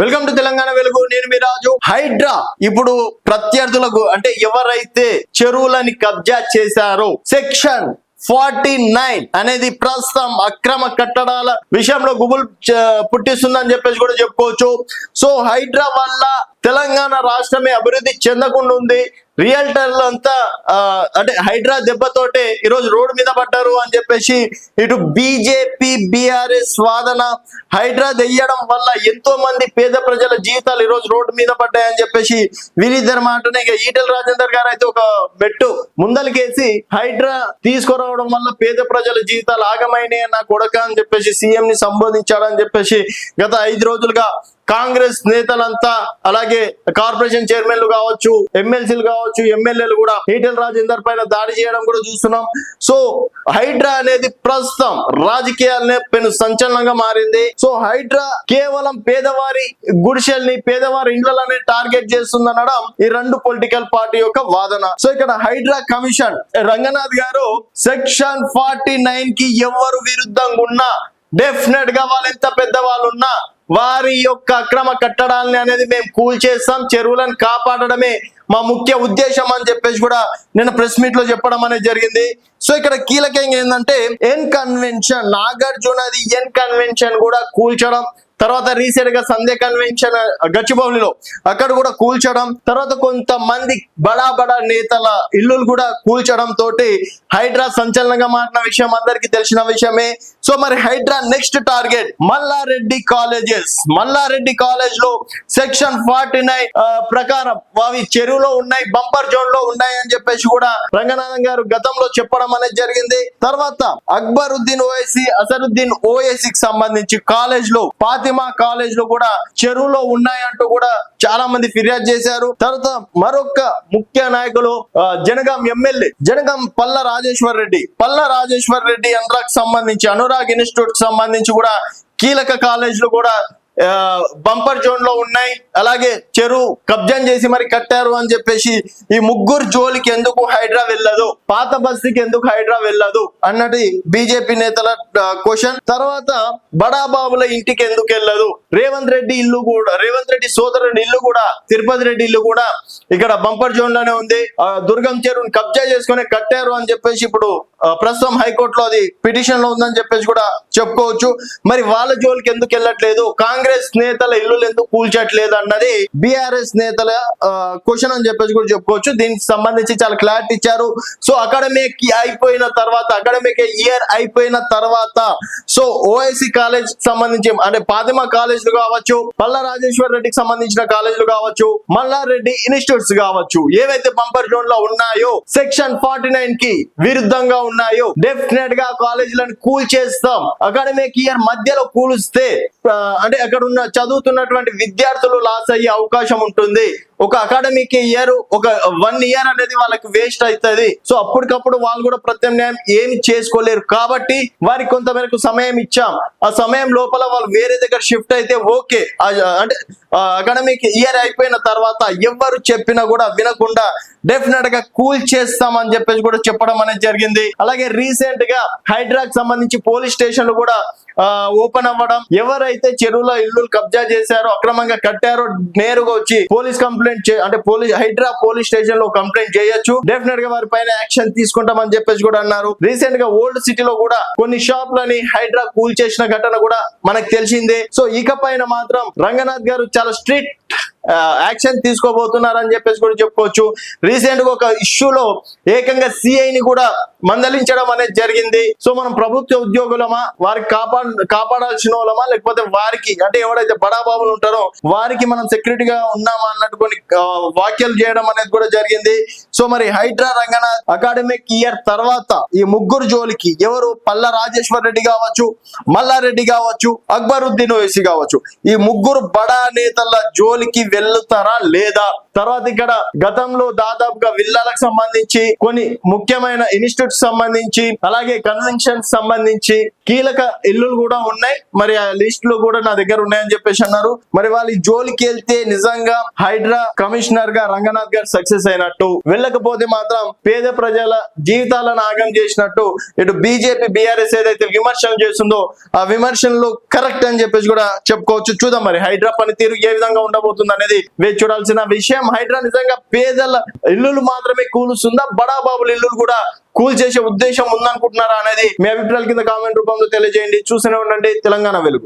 Welcome to Telangana వెలుగు. నేను మీ రాజు. హైడ్రా. ఇప్పుడు ప్రత్యర్థులకు అంటే ఎవరైతే చెరువులని కబ్జా చేశారో సెక్షన్ ఫార్టీ నైన్ అనేది ప్రస్తుతం అక్రమ కట్టడాల విషయంలో గుబుల్ పుట్టిస్తుందని చెప్పేసి కూడా చెప్పుకోవచ్చు. సో హైడ్రా వల్ల తెలంగాణ రాష్ట్రమే అభివృద్ధి చెందకుండా ఉంది. రియల్టర్లు అంతా అంటే హైడ్రా దెబ్బతోటే ఈరోజు రోడ్డు మీద పడ్డారు అని చెప్పేసి ఇటు బీజేపీ బీఆర్ఎస్ వాదన హైడ్రా దెయ్యడం వల్ల ఎంతో మంది పేద ప్రజల జీవితాలు ఈరోజు రోడ్డు మీద పడ్డాయని చెప్పేసి వీరిద్దరి మాటనే ఇక ఈటెల రాజేందర్ గారు అయితే ఒక మెట్టు ముందలకేసి హైడ్రా తీసుకురావడం వల్ల పేద ప్రజల జీవితాలు ఆగమైనాయి నా కొడక అని చెప్పేసి సీఎం ని సంబోధించాడని చెప్పేసి గత ఐదు రోజులుగా కాంగ్రెస్ నేతలంతా అలాగే కార్పొరేషన్ చైర్మన్లు కావచ్చు ఎమ్మెల్సీలు కావచ్చు ఎమ్మెల్యేలు కూడా ఈటెల్ రాజేందర్ పైన దాడి చేయడం కూడా చూస్తున్నాం. సో హైడ్రా అనేది ప్రస్తుతం రాజకీయాలనే పెను సంచలనంగా మారింది. సో హైడ్రా కేవలం పేదవారి గుడిసెల్ని పేదవారి ఇండ్లనే టార్గెట్ చేస్తుందనడం ఈ రెండు పొలిటికల్ పార్టీ యొక్క వాదన. సో ఇక్కడ హైడ్రా కమిషన్ రంగనాథ్ గారు సెక్షన్ ఫార్టీ నైన్కి ఎవరు విరుద్ధంగా ఉన్నా డెఫినెట్గా వాళ్ళు ఎంత పెద్ద వాళ్ళు ఉన్నా వారి యొక్క అక్రమ కట్టడాలని అనేది మేము కూల్చేస్తాం చెరువులను కాపాడడమే మా ముఖ్య ఉద్దేశం అని చెప్పేసి కూడా నేను ప్రెస్ మీట్లో చెప్పడం అనేది జరిగింది. సో ఇక్కడ కీలకంగా ఏంటంటే ఎన్ కన్వెన్షన్ నాగార్జునది ఎన్ కన్వెన్షన్ కూడా కూల్చడం తర్వాత రీసెంట్గా సంధ్య కన్వెన్షన్ గచ్చిబౌలిలో అక్కడ కూడా కూల్చడం తర్వాత కొంతమంది బడా బడా నేతల ఇల్లులు కూడా కూల్చడం తోటి హైడ్రా సంచలనంగా మారిన విషయం అందరికీ తెలిసిన విషయమే. సో మరి Hydraa next target Mallareddy colleges Mallareddy కాలేజ్లో సెక్షన్ ఫార్టీ నైన్ ప్రకారం అవి చెరువులో ఉన్నాయి బంపర్ జోన్లో ఉన్నాయి అని చెప్పేసి కూడా రంగనాథన్ గారు గతంలో చెప్పడం అనేది జరిగింది. తర్వాత అక్బరుద్దీన్ ఓఎస్సి అసరుద్దీన్ ఓఎస్సి కి సంబంధించి కాలేజ్లో పాతి ఫాతిమా కాలేజ్లో కూడా చెరువులో ఉన్నాయంటూ కూడా చాలా మంది ఫిర్యాదు చేశారు. తర్వాత మరొక ముఖ్య నాయకులు జనగాం ఎమ్మెల్యే జనగాం పల్ల రాజేశ్వర్ రెడ్డి. పల్ల రాజేశ్వర్ రెడ్డి అనురాగ్ సంబంధించి అనురాగ్ ఇన్స్టిట్యూట్కి సంబంధించి కూడా కీలక కాలేజీలు కూడా బంపర్ జోన్లో ఉన్నాయి. అలాగే చెరువు కబ్జం చేసి మరి కట్టారు అని చెప్పేసి ఈ ముగ్గురు జోలికి ఎందుకు హైడ్రా వెళ్ళదు? పాత బస్తీకి ఎందుకు హైడ్రా వెళ్ళదు? అన్నది బీజేపీ నేతల క్వశ్చన్. తర్వాత బడాబాబుల ఇంటికి ఎందుకు వెళ్ళదు? రేవంత్ రెడ్డి ఇల్లు కూడా రేవంత్ రెడ్డి సోదరుడి ఇల్లు కూడా తిరుపతి రెడ్డి ఇల్లు కూడా ఇక్కడ బంపర్ జోన్లోనే ఉంది. ఆ, దుర్గం చెరువుని కబ్జా చేసుకుని కట్టారు అని చెప్పేసి ఇప్పుడు ప్రస్తుతం హైకోర్టులో అది పిటిషన్లో ఉందని చెప్పేసి కూడా చెప్పుకోవచ్చు. మరి వాళ్ళ జోలికి ఎందుకు వెళ్ళట్లేదు? కాంగ్రెస్ నేతల ఇల్లులు ఎందుకు కూల్చట్లేదు అన్నది బీఆర్ఎస్ నేతల క్వశ్చన్ అని చెప్పేసి కూడా చెప్పుకోవచ్చు. దీనికి సంబంధించి చాలా క్లారిటీ ఇచ్చారు. సో అకాడమిక్ అయిపోయిన తర్వాత అకాడమిక్ ఇయర్ అయిపోయిన తర్వాత సో ఓఐసి కాలేజ్ సంబంధించి అంటే పాదిమ కాలేజీలు కావచ్చు పల్ల రాజేశ్వర్ రెడ్డికి సంబంధించిన కాలేజీలు కావచ్చు మల్లారెడ్డి ఇన్స్టిట్యూట్స్ కావచ్చు ఏవైతే బంపర్ జోన్లో ఉన్నాయో సెక్షన్ ఫార్టీ నైన్కి విరుద్ధంగా ఉన్నాయో డెఫినెట్గా కాలేజీలను కూల్ చేస్తాం. అకాడమిక్ ఇయర్ మధ్యలో కూలిస్తే అంటే అక్కడ ఉన్న చదువుతున్నటువంటి విద్యార్థులు లాస్ అయ్యే అవకాశం ఉంటుంది. ఒక అకాడమిక్ ఇయర్ ఒక వన్ ఇయర్ అనేది వాళ్ళకి వేస్ట్ అవుతుంది సో అప్పటికప్పుడు వాళ్ళు కూడా ప్రత్యామ్నాయం ఏమి చేసుకోలేరు. కాబట్టి వారికి కొంతమేరకు సమయం ఇచ్చాం. ఆ సమయం లోపల వాళ్ళు వేరే దగ్గర షిఫ్ట్ అయితే ఓకే అంటే అకాడమిక్ ఇయర్ అయిపోయిన తర్వాత ఎవరు చెప్పినా కూడా వినకుండా డెఫినెట్గా కూల్ చేస్తామని చెప్పేసి కూడా చెప్పడం అనేది జరిగింది. అలాగే రీసెంట్గా హైడ్రాక్ సంబంధించి పోలీస్ స్టేషన్లు కూడా ఓపెన్ అవ్వడం. ఎవరైతే చెరువులో ఇల్లు కబ్జా చేశారో అక్రమంగా కట్టారో నేరుగా వచ్చి పోలీస్ కంప్లైంట్ కంప్లైంట్ అంటే పోలీస్ హైడ్రా పోలీస్ స్టేషన్లో కంప్లైంట్ చేయొచ్చు. డెఫినెట్గా వారి పైన యాక్షన్ తీసుకుంటామని చెప్పేసి కూడా అన్నారు. రీసెంట్గా ఓల్డ్ సిటీలో కూడా కొన్ని షాప్లని హైడ్రా కూల్ చేసిన ఘటన కూడా మనకు తెలిసిందే. సో ఇక పైన మాత్రం రంగనాథ్ గారు చాలా స్ట్రిక్ట్ యాక్షన్ తీసుకోబోతున్నారని చెప్పేసి కూడా చెప్పుకోవచ్చు. రీసెంట్గా ఒక ఇష్యూలో ఏకంగా సిఐ ని కూడా మందలించడం అనేది జరిగింది. సో మనం ప్రభుత్వ ఉద్యోగులమా వారికి కాపా కాపాడాల్సిన వాళ్ళమా లేకపోతే వారికి అంటే ఎవరైతే బడాబాబులు ఉంటారో వారికి మనం సెక్యూరిటీగా ఉన్నామా అన్నట్టు కొన్ని వ్యాఖ్యలు చేయడం అనేది కూడా జరిగింది. సో మరి హైడ్రా రంగనాథ్ అకాడమిక్ ఇయర్ తర్వాత ఈ ముగ్గురు జోలికి ఎవరు? పల్ల రాజేశ్వర్ రెడ్డి కావచ్చు మల్లారెడ్డి కావచ్చు అక్బరుద్దీన్ ఓవైసీ కావచ్చు. ఈ ముగ్గురు బడా నేతల జోలికి వెళ్తారా లేదా? తర్వాత ఇక్కడ గతంలో దాదాపుగా విల్లాలకు సంబంధించి కొన్ని ముఖ్యమైన ఇన్స్టిట్యూట్ సంబంధించి అలాగే కన్వెన్షన్ సంబంధించి కీలక ఇల్లులు కూడా ఉన్నాయి. మరి ఆ లిస్ట్లో కూడా నా దగ్గర ఉన్నాయని చెప్పేసి అన్నారు. మరి వాళ్ళ జోలికి వెళ్తే నిజంగా హైడ్రా కమిషనర్గా రంగనాథ్ గారు సక్సెస్ అయినట్టు వెళ్ళకపోతే మాత్రం పేద ప్రజల జీవితాలను ఆగం చేసినట్టు ఇటు బీజేపీ బీఆర్ఎస్ ఏదైతే విమర్శలు చేస్తుందో ఆ విమర్శలు కరెక్ట్ అని చెప్పేసి కూడా చెప్పుకోవచ్చు. చూద్దాం మరి హైడ్రా పనితీరు ఏ విధంగా ఉండబోతుంది అనేది వేచి చూడాల్సిన విషయం. హైడ్రా నిజంగా పేదల ఇల్లులు మాత్రమే కూలుస్తుందా? బడా బాబుల ఇల్లులు కూడా కూల్ చేసే ఉద్దేశం ఉందనుకుంటున్నారా అనేది మీ అభిప్రాయాల కింద కామెంట్ రూపంలో తెలియజేయండి. చూస్తూనే ఉండండి. తెలంగాణ వెలుగు.